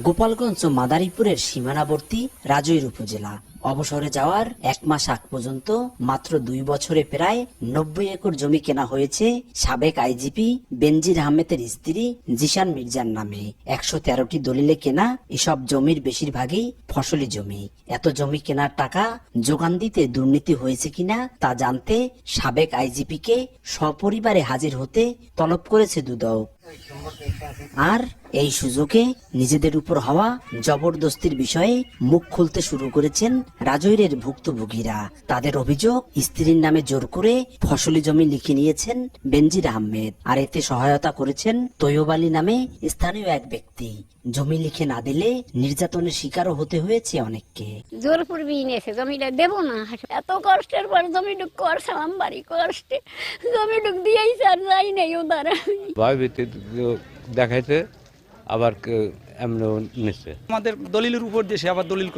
গোপালগঞ্জ ও মাদারীপুরের সীমানাবর্তী রাজৈর উপজেলা। অবসরে যাওয়ার এক মাস আগ পর্যন্ত মাত্র দুই বছরে প্রায় নব্বই একর জমি কেনা হয়েছে সাবেক আইজিপি বেনজির আহমেদের স্ত্রী জিশান মির্জার নামে। একশো তেরোটি দলিলে কেনা এসব জমির বেশিরভাগই ফসলি জমি। এত জমি কেনার টাকা যোগান দিতে দুর্নীতি হয়েছে কিনা তা জানতে সাবেক আইজিপিকে সপরিবারে হাজির হতে তলব করেছে দুদক। আর এই সুযোগে নিজেদের উপর হওয়া জবরদস্তির বিষয়ে মুখ খুলতে শুরু করেছেন রাজৈরের ভুক্তভোগীরা। তাদের অভিযোগ স্ত্রীর নামে জোর করে ফসলি জমি লিখে নিয়েছেন বেনজির আহমেদ। আর এতে সহায়তা করেছেন তৈয়ব আলী নামে স্থানীয় এক ব্যক্তি। জমি লিখে না দিলে নির্যাতনের শিকারও হতে হয়েছে অনেককে। জোর পূর্বী নিয়েছে জমিটা দেবো না। এত কষ্টের পর জমিটুক করছিলাম বাড়ি কষ্টে জমিটুক দিয়েই স্যার যাই নেই ওদের ভয়ভীতি দেখাইতে আবার এমন নিচ্ছে আমাদের দলিলের উপর দিয়ে সে আবার দলিল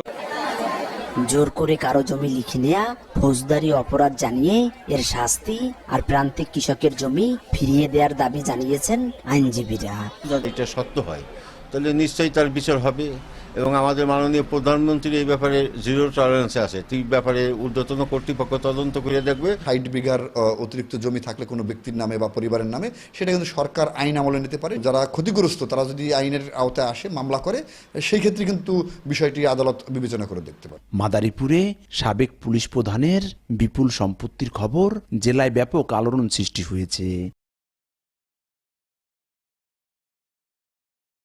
জোর করে কারও জমি লিখে নেয়া ফৌজদারি অপরাধ জানিয়ে এর শাস্তি আর প্রান্তিক কৃষকের জমি ফিরিয়ে দেওয়ার দাবি জানিয়েছেন আইনজীবীরা। যদি এটা সত্য হয় তাহলে নিশ্চয়ই তার বিচার হবে। এবং আমাদের মাননীয় প্রধানমন্ত্রী এই ব্যাপারে জিরো টলারেন্সে আছে। এই ব্যাপারে ঊর্ধ্বতন কর্তৃপক্ষ তদন্ত করে দেখবে। ষাট বিঘার অতিরিক্ত জমি থাকলে কোনো ব্যক্তির নামে বা পরিবারের নামে সেটা কিন্তু সরকার আইন আমলে নিতে পারে। যারা ক্ষতিগ্রস্ত তারা যদি আইনের আওতায় আসে মামলা করে সেই ক্ষেত্রে কিন্তু বিষয়টি আদালত বিবেচনা করে দেখতে পারে। মাদারীপুরে সাবেক পুলিশ প্রধানের বিপুল সম্পত্তির খবর জেলায় ব্যাপক আলোড়ন সৃষ্টি হয়েছে।